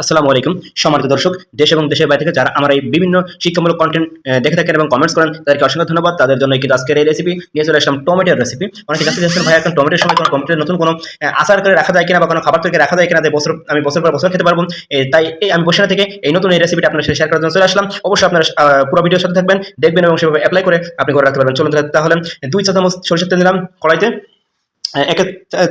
আসসালামু আলাইকুম। সম্মানিত দর্শক, দেশ এবং দেশের বাইরে থেকে যারা আমার এই বিভিন্ন শিক্ষামূলক কন্টেন্ট দেখে থাকেন এবং কমেন্টস করেন, তাদেরকে অসংখ্য ধন্যবাদ। তাদের জন্য কিন্তু আজকের এই রেসিপি নিয়ে চলে আসলাম টমেটোর রেসিপি অনেকে জানতে চাচ্ছেন ভাই এখন টমেটোর সময় কোনো টমেটোর নতুন কোনো আচার করে রাখা যায় কিনা বা কোনো খাবার তৈরি রাখা যায় কিনা বছর, আমি বছর পর বছর খেতে পারব? তাই এই আমি বসে থেকে এই নতুন এই রেসিপিটা আপনার সাথে শেয়ার করার জন্য চলে আসলাম। অবশ্যই আপনারা পুরো ভিডিওর সাথে থাকবেন, দেখবেন এবং সেভাবে অ্যাপ্লাই করে আপনি করে রাখতে পারবেন। চলুন তাহলে দুই চা চামচ সরিষার তেল দিলাম কড়াইতে এক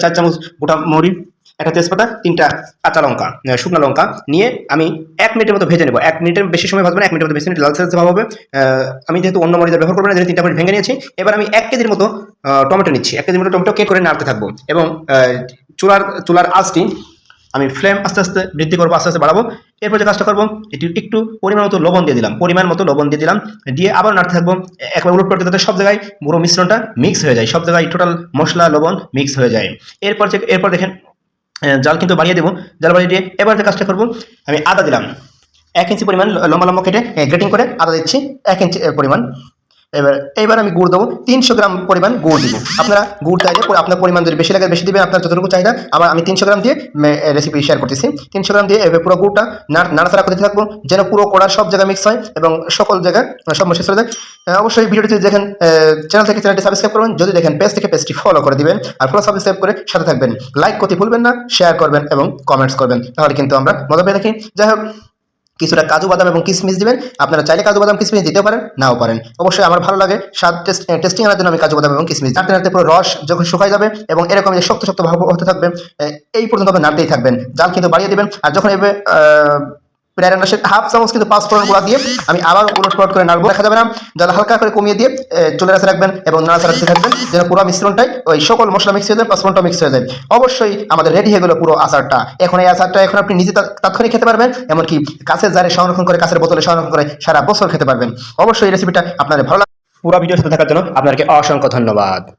চার চামচ গোটা মরিচ একটা তেজপাতা, তিনটা কাঁচা লঙ্কা শুকনো লঙ্কা নিয়ে আমি এক মিনিটের মতো ভেজে নেব। এক মিনিটের বেশি সময় ভাজবো না, এক মিনিটের মতো বেশি মিনিট লাল সাইজ ভালো হবে। আমি যেহেতু অন্য মরিচের ব্যবহার করব না, যেহেতু তিনটা মিনিট ভেঙে নিয়েছি, এবার আমি এক কেজির মতো টমেটো নিচ্ছি। এক কেজির মতো টমেটো কেক করে নাড়তে থাকব এবং চুলার চুলার আঁচটি আমি ফ্লেম আস্তে আস্তে বৃদ্ধি করব, আস্তে আস্তে বাড়াবো। এরপর যে কাজটা করব, এটি একটু পরিমাণ মতো লবণ দিয়ে দিলাম। পরিমাণ মতো লবণ দিয়ে দিলাম। দিয়ে আবার নাড়তে থাকব। একবার উলট পাল্টে যাতে সব জায়গায় পুরো মিশ্রণটা মিক্স হয়ে যায়, সব জায়গায় টোটাল মশলা, লবণ মিক্স হয়ে যায়। এরপর যে, এরপর দেখেন জাল কিন্তু বানিয়ে দেবো। জাল বানিয়ে দিয়ে এবার যে কাজটা করব, আমি আদা দিলাম। এক ইঞ্চি পরিমাণ লম্বা লম্বা কেটে গ্রেটিং করে আদা দিচ্ছি, এক ইঞ্চি পরিমাণ। এবার এবার আমি গুড় দেবো। তিনশো গ্রাম পরিমাণ গুড় দিব। আপনারা গুড় চাইলে আপনার পরিমাণ যদি বেশি লাগে, বেশি দিবেন, আপনার যতটুকু চাহিদা, আবার আমি তিনশো গ্রাম দিয়ে রেসিপি শেয়ার করতেছি। তিনশো গ্রাম দিয়ে এবার পুরো গুড়টা নাড়- নাড়াচাড়া করতে থাকব, যেন পুরো কড়ার সব জায়গায় মিক্স হয় এবং সকল জায়গায় সব চলে যায়। অবশ্যই ভিডিওটি দেখেন চ্যানেল থেকে চ্যানেলটি সাবস্ক্রাইব করবেন, যদি দেখেন পেজ থেকে পেজটি ফলো করে দিবেন, আর পুরো সাবস্ক্রাইব করে সাথে থাকবেন। লাইক করতে ভুলবেন না শেয়ার করবেন এবং কমেন্টস করবেন। তাহলে কিন্তু আমরা মজা পেয়ে থাকি। যাই হোক কিছুটা কাজু বাদাম এবং কিশমিশ দিবেন। আপনারা চাইলে কাজু বাদাম কিশমিশ দিতেও পারেন, নাও পারেন। অবশ্যই আমার ভালো লাগে স্বাদ টেস্ট টেস্টিং আনার জন্য আমি কাজু বাদাম এবং কিশমিশ নাড়তে নাড়তে পুরো রস যখন শুকায় যাবে এবং এরকম যে শক্ত শক্ত ভাব হতে থাকবে এই পর্যন্ত আপনি নাড়তেই থাকবেন। জাল কিন্তু বাড়িয়ে দেবেন। আর যখন এভাবে প্রায় হাফ চামচ পাঁচ দিয়ে আমি করে নাড়বো। দেখা যাবে না হালকা করে কমিয়ে দিয়ে এ, চুলের রাখবেন এবং নাড়াচাড়া দিতে থাকবেন যেন পুরো মিশ্রণটাই ওই সকল মশলা মিক্স হয়ে যায় পাঁচফোড়নটা মিক্স হয়ে যায়। অবশ্যই আমাদের রেডি হয়ে গেলো পুরো আচারটা। এখন এই আচারটা এখন আপনি নিজে তাৎক্ষণিক খেতে পারবেন এমনকি কাছের জারে সংরক্ষণ করে কাছের বোতলে সংরক্ষণ করে সারা বছর খেতে পারবেন। অবশ্যই এই রেসিপিটা আপনাদের ভালো পুরো ভিডিওর সাথে থাকার জন্য আপনাকে অসংখ্য ধন্যবাদ।